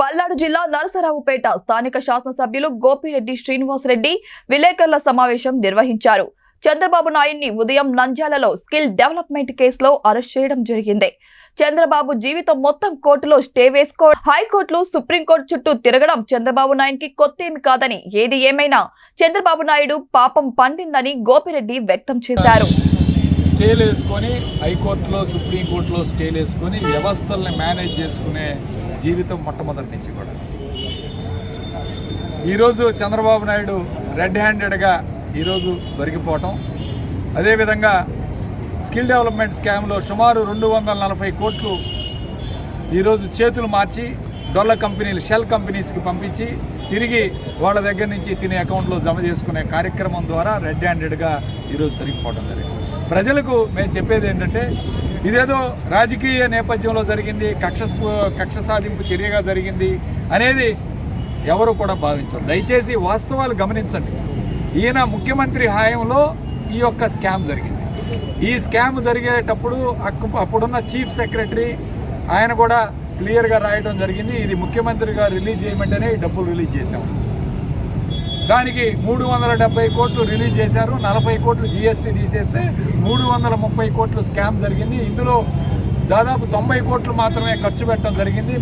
పల్నాడు జిల్లా నరసరావుపేట స్థానిక శాసనసభ్యులు గోపిరెడ్డి శ్రీనివాసరెడ్డి విలేకరుల సమావేశం నిర్వహించారు. చంద్రబాబు నాయుడిని ఉదయం నంద్యాలలో స్కిల్ డెవలప్మెంట్ కేసులో అరెస్ట్ చేయడం జరిగింది. చంద్రబాబు జీవితం మొత్తం కోర్టులో స్టే వేసుకో హైకోర్టులు సుప్రీంకోర్టు చుట్టూ తిరగడం చంద్రబాబు నాయుడికి కొత్తేమి కాదని ఏది ఏమైనా చంద్రబాబు నాయుడు పాపం పండిందని గోపిరెడ్డి వ్యక్తం చేశారు. స్టేలు వేసుకొని హైకోర్టులో సుప్రీంకోర్టులో స్టేలు వేసుకొని వ్యవస్థల్ని మేనేజ్ చేసుకునే జీవితం మొట్టమొదటి నుంచి కూడా. ఈరోజు చంద్రబాబు నాయుడు రెడ్ హ్యాండెడ్గా ఈరోజు దొరికిపోవటం. అదేవిధంగా స్కిల్ డెవలప్మెంట్ స్కామ్లో సుమారు రెండు వందల నలభై కోట్లు ఈరోజు చేతులు మార్చి డొల్ల కంపెనీలు షెల్ కంపెనీస్కి పంపించి తిరిగి వాళ్ళ దగ్గర నుంచి తినే అకౌంట్లో జమ చేసుకునే కార్యక్రమం ద్వారా రెడ్ హ్యాండెడ్గా ఈరోజు దొరికిపోవడం జరిగింది. ప్రజలకు మేము చెప్పేది ఏంటంటే ఇదేదో రాజకీయ నేపథ్యంలో జరిగింది కక్ష కక్ష సాధింపు చర్యగా జరిగింది అనేది ఎవరు కూడా భావించరు. దయచేసి వాస్తవాలు గమనించండి. ఈయన ముఖ్యమంత్రి హాయంలో ఈ యొక్క స్కామ్ జరిగింది. ఈ స్కామ్ జరిగేటప్పుడు అప్పుడున్న చీఫ్ సెక్రటరీ ఆయన కూడా క్లియర్గా రాయడం జరిగింది. ఇది ముఖ్యమంత్రిగా రిలీజ్ చేయమంటేనే డబ్బులు రిలీజ్ చేశాము దానికి మూడు వందల డెబ్బై కోట్లు రిలీజ్ చేశారు. నలభై కోట్లు జిఎస్టీ తీసేస్తే మూడు వందల ముప్పై కోట్లు స్కామ్ జరిగింది. ఇందులో దాదాపు తొంభై కోట్లు మాత్రమే ఖర్చు పెట్టడం జరిగింది.